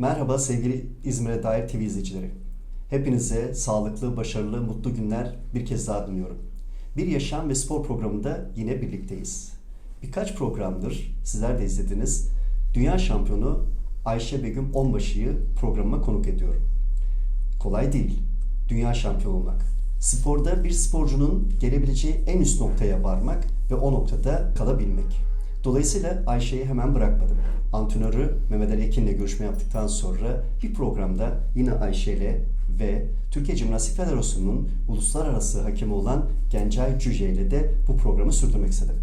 Merhaba sevgili İzmir'e dair TV izleyicileri. Hepinize sağlıklı, başarılı, mutlu günler bir kez daha diliyorum. Bir yaşam ve spor programında yine birlikteyiz. Birkaç programdır sizler de izlediniz. Dünya şampiyonu Ayşe Begüm Onbaşı'yı programıma konuk ediyorum. Kolay değil dünya şampiyonu olmak. Sporda bir sporcunun gelebileceği en üst noktaya varmak ve o noktada kalabilmek. Dolayısıyla Ayşe'yi hemen bırakmadım. Antrenörü Mehmet Ali Ekin'le görüşme yaptıktan sonra bir programda yine Ayşe ile ve Türkiye Jimnastik Federasyonu'nun uluslararası hakemi olan Gencay Cüce ile de bu programı sürdürmek istedim.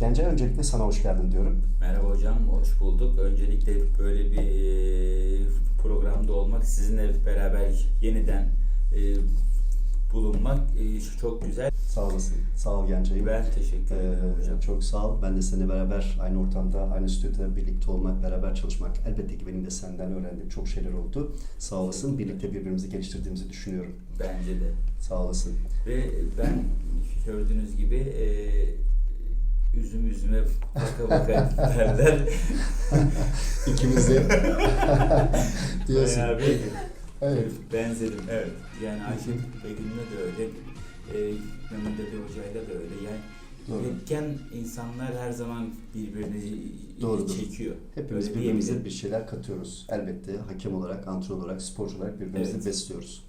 Gencay öncelikle sana hoş geldin diyorum. Merhaba hocam, hoş bulduk. Öncelikle böyle bir programda olmak, sizinle beraber yeniden bulunmak e, çok güzel. Sağ olasın. Sağ ol Gencay'ım. Ben teşekkür ederim Ee, hocam. çok sağ ol. Ben de seninle beraber aynı ortamda, aynı stüdyoda birlikte olmak, beraber çalışmak elbette ki benim de senden öğrendiğim çok şeyler oldu. Sağ olasın. Birlikte birbirimizi geliştirdiğimizi düşünüyorum. Bence de. Sağ olasın. Ve ben gördüğünüz gibi e, üzüm üzüme baka baka derler. İkimiz de diyorsun. Bayağı bir Evet. benzedim. Evet. Yani Ayşe Begüm'le de öyle. E, Mehmet Ali Hoca'yla da öyle. Yani Doğru. üretken insanlar her zaman birbirini Doğrudur. çekiyor. Hepimiz Öyle birbirimize bir şeyler katıyoruz. Elbette hakem olarak, antrenör olarak, sporcu olarak birbirimizi Evet. besliyoruz.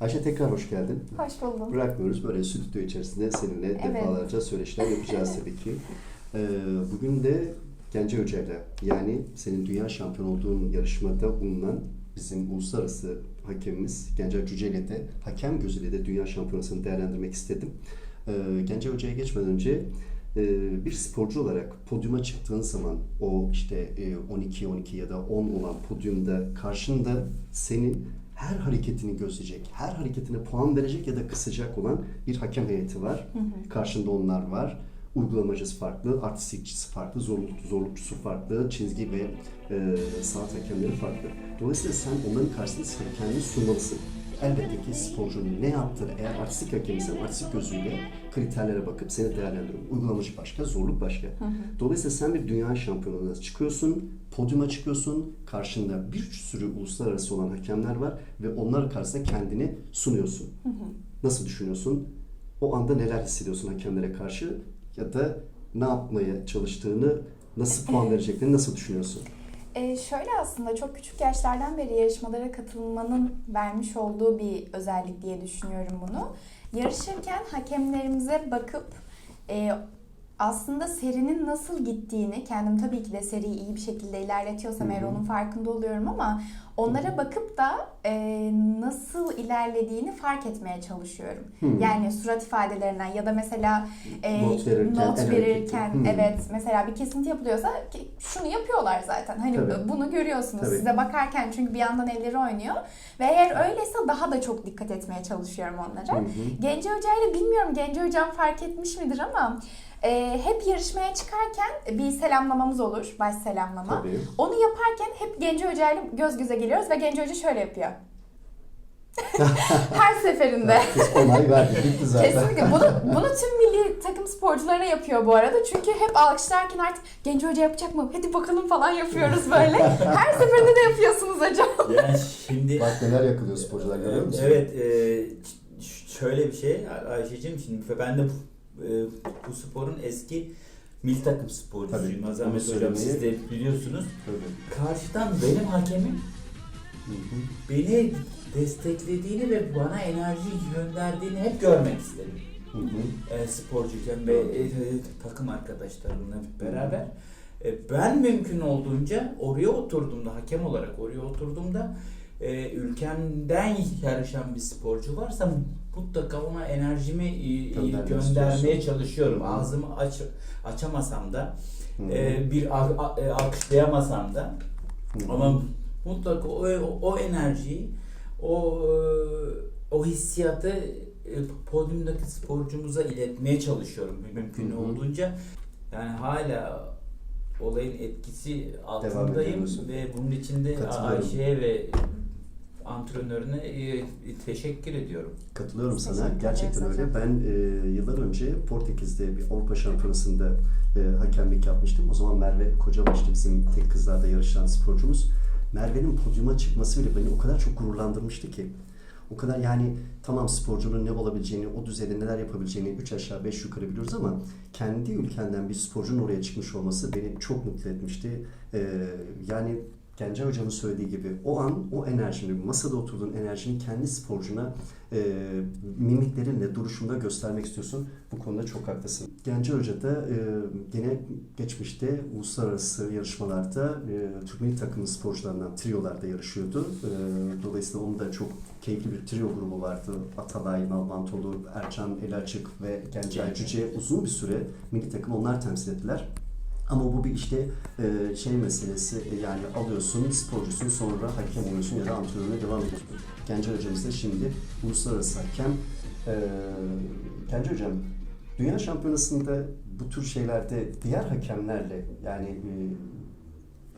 Ayşe tekrar hoş geldin. Hoş buldum. Bırakmıyoruz böyle stüdyo içerisinde seninle Evet. defalarca söyleşiler yapacağız tabii ki. Ee, bugün de Gence Hoca'yla yani senin dünya şampiyon olduğun yarışmada bulunan bizim uluslararası hakemimiz Gence Cüce ile de hakem gözüyle de dünya şampiyonasını değerlendirmek istedim. Ee, Gence Hoca'ya geçmeden önce e, bir sporcu olarak podyuma çıktığın zaman o işte e, 12-12 ya da 10 olan podyumda karşında senin her hareketini gözleyecek, her hareketine puan verecek ya da kısacak olan bir hakem heyeti var. Karşında onlar var. Uygulamacısı farklı, artistikçisi farklı, zorluk, zorlukçusu farklı, çizgi ve e, sanat hakemleri farklı. Dolayısıyla sen onların karşısında sen kendini sunmalısın. Elbette ki sporcunun ne yaptığını, eğer artistik hakemiysen artistik gözüyle kriterlere bakıp seni değerlendiriyor. Uygulamacı başka, zorluk başka. Dolayısıyla sen bir dünya şampiyonuna çıkıyorsun, podyuma çıkıyorsun, karşında bir sürü uluslararası olan hakemler var ve onlar karşısında kendini sunuyorsun. Nasıl düşünüyorsun? O anda neler hissediyorsun hakemlere karşı ya da ne yapmaya çalıştığını, nasıl puan vereceklerini nasıl düşünüyorsun? Ee, şöyle aslında çok küçük yaşlardan beri yarışmalara katılmanın vermiş olduğu bir özellik diye düşünüyorum bunu. Yarışırken hakemlerimize bakıp e, aslında serinin nasıl gittiğini, kendim tabii ki de seriyi iyi bir şekilde ilerletiyorsam eğer onun farkında oluyorum ama onlara bakıp da e, nasıl ilerlediğini fark etmeye çalışıyorum. Hmm. Yani surat ifadelerinden ya da mesela e, Not verirken, not verirken. Hmm. evet mesela bir kesinti yapılıyorsa şunu yapıyorlar zaten. Hani Tabii. bunu görüyorsunuz Tabii. size bakarken çünkü bir yandan elleri oynuyor ve eğer öyleyse daha da çok dikkat etmeye çalışıyorum onlara. Hı. Gence Hoca ile bilmiyorum Gence Hocam fark etmiş midir ama e, hep yarışmaya çıkarken bir selamlamamız olur. Baş selamlama. Tabii. Onu yaparken hep Gence Hoca ile göz göze geliyoruz ve Gence Hoca şöyle yapıyor. Her seferinde. Herkes onay verdi, bitti zaten. Kesinlikle. Bunu, bunu tüm milli takım sporcularına yapıyor bu arada. Çünkü hep alkışlarken artık Genç Hoca yapacak mı? Hadi bakalım falan yapıyoruz böyle. Her seferinde de yapıyorsunuz hocam. Yani şimdi Bak neler yakılıyor sporcular görüyor musun? Evet, e, şöyle bir şey Ayşe'cim şimdi ben de bu, e, bu sporun eski milli takım sporcusuyum. Azamet hocam siz de biliyorsunuz. Tabii. Karşıdan benim hakemim Hı beni desteklediğini ve bana enerji gönderdiğini hep görmek istedim. Hı hı. E, sporcuyken ve e, e, takım arkadaşlarımla beraber. E, ben mümkün olduğunca oraya oturduğumda, hakem olarak oraya oturduğumda e, ülkemden yarışan bir sporcu varsa mutlaka ona enerjimi e, Göndermek göndermeye istiyorsun. çalışıyorum. Ağzımı aç, açamasam da, Hı hı. e, bir e, alkışlayamasam da Hı hı. ama mutlaka o, o, enerjiyi, o e, o hissiyatı e, podyumdaki sporcumuza iletmeye çalışıyorum mümkün Hı hı. olduğunca. Yani hala olayın etkisi altındayım ve bunun için de. Ayşe'ye ve antrenörüne e, teşekkür ediyorum. Katılıyorum sana. Gerçekten öyle. hocam. Ben e, yıllar önce Portekiz'de bir Avrupa Şampiyonası'nda e, hakemlik yapmıştım. O zaman Merve Kocabaş'tı bizim tek kızlarda yarışan sporcumuz. Merve'nin podyuma çıkması bile beni o kadar çok gururlandırmıştı ki. O kadar yani tamam sporcunun ne olabileceğini, o düzeyde neler yapabileceğini 3 aşağı 5 yukarı biliyoruz ama kendi ülkenden bir sporcunun oraya çıkmış olması beni çok mutlu etmişti. Ee, yani Gencay Hocam'ın söylediği gibi o an o enerjini, masada oturduğun enerjini kendi sporcuna e, mimiklerinle, duruşunda göstermek istiyorsun. Bu konuda çok haklısın. Gencay Hoca da e, gene geçmişte uluslararası yarışmalarda e, Türk milli takımı sporcularından triolarda yarışıyordu. E, dolayısıyla onun da çok keyifli bir trio grubu vardı. Atalay, Nalbantolu, Ercan Elaçık ve Gencay Cüce uzun bir süre milli takım onlar temsil ettiler. Ama bu bir işte e, şey meselesi e, yani alıyorsun sporcusun sonra hakem oluyorsun ya da antrenörüne devam ediyorsun. Gencay hocamız da şimdi uluslararası hakem. E, Gencay hocam dünya şampiyonasında bu tür şeylerde diğer hakemlerle yani e,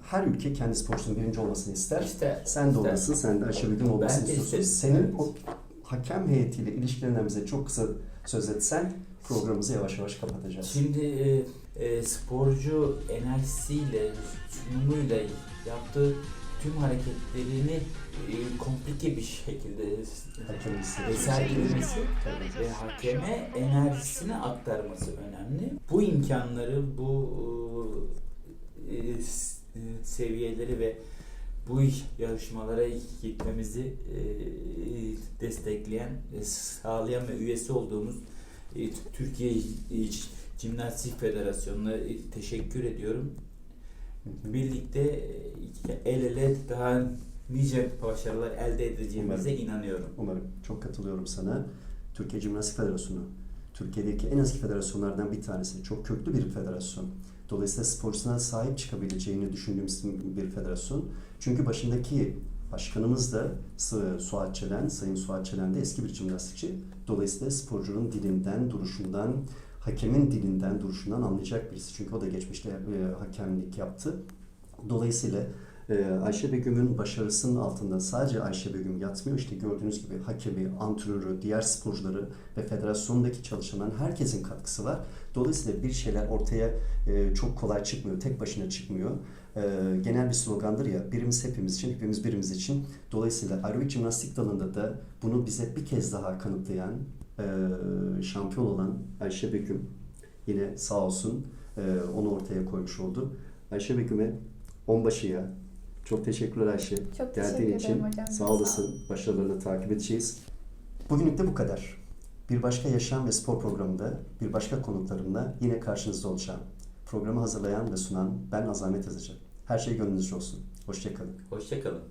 her ülke kendi sporcusunun birinci olmasını ister. İşte Sen de ister. olmasın, sen de aşırı olmasını istiyorsun. isterim. Senin o hakem heyetiyle ilişkilerinden bize çok kısa söz etsen programımızı yavaş yavaş kapatacağız. Şimdi e, e, sporcu enerjisiyle, sunumuyla yaptığı tüm hareketlerini e, komplike bir şekilde e, sergilemesi ve hakeme enerjisini aktarması önemli. Bu imkanları, bu e, e, seviyeleri ve bu yarışmalara gitmemizi e, destekleyen, e, sağlayan ve üyesi olduğumuz e, Türkiye Cimnastik Federasyonu'na e, teşekkür ediyorum. Birlikte e, el ele daha nice başarılar elde edeceğimize inanıyorum. Umarım. Çok katılıyorum sana. Türkiye Cimnastik Federasyonu. Türkiye'deki en eski federasyonlardan bir tanesi. Çok köklü bir federasyon. Dolayısıyla sporcusuna sahip çıkabileceğini düşündüğümüz bir federasyon. Çünkü başındaki başkanımız da Su- Suat Çelen, Sayın Suat Çelen de eski bir jimnastikçi. Dolayısıyla sporcunun dilinden, duruşundan, hakemin dilinden, duruşundan anlayacak birisi. Çünkü o da geçmişte e, hakemlik yaptı. Dolayısıyla ee, Ayşe Begüm'ün başarısının altında sadece Ayşe Begüm yatmıyor. İşte gördüğünüz gibi hakemi, antrenörü, diğer sporcuları ve federasyondaki çalışanların herkesin katkısı var. Dolayısıyla bir şeyler ortaya e, çok kolay çıkmıyor, tek başına çıkmıyor. Ee, genel bir slogandır ya, birimiz hepimiz için, hepimiz birimiz için. Dolayısıyla aerobik jimnastik dalında da bunu bize bir kez daha kanıtlayan, e, şampiyon olan Ayşe Begüm yine sağ olsun e, onu ortaya koymuş oldu. Ayşe Begüm'e onbaşıya, çok teşekkürler Ayşe. Çok Geldiğin teşekkür için ederim hocam. sağ olasın. Başarılarını takip edeceğiz. Bugünlük de bu kadar. Bir başka yaşam ve spor programında bir başka konuklarımla yine karşınızda olacağım. Programı hazırlayan ve sunan ben Azamet Yazıcı. Her şey gönlünüzce olsun. Hoşçakalın. Hoşçakalın.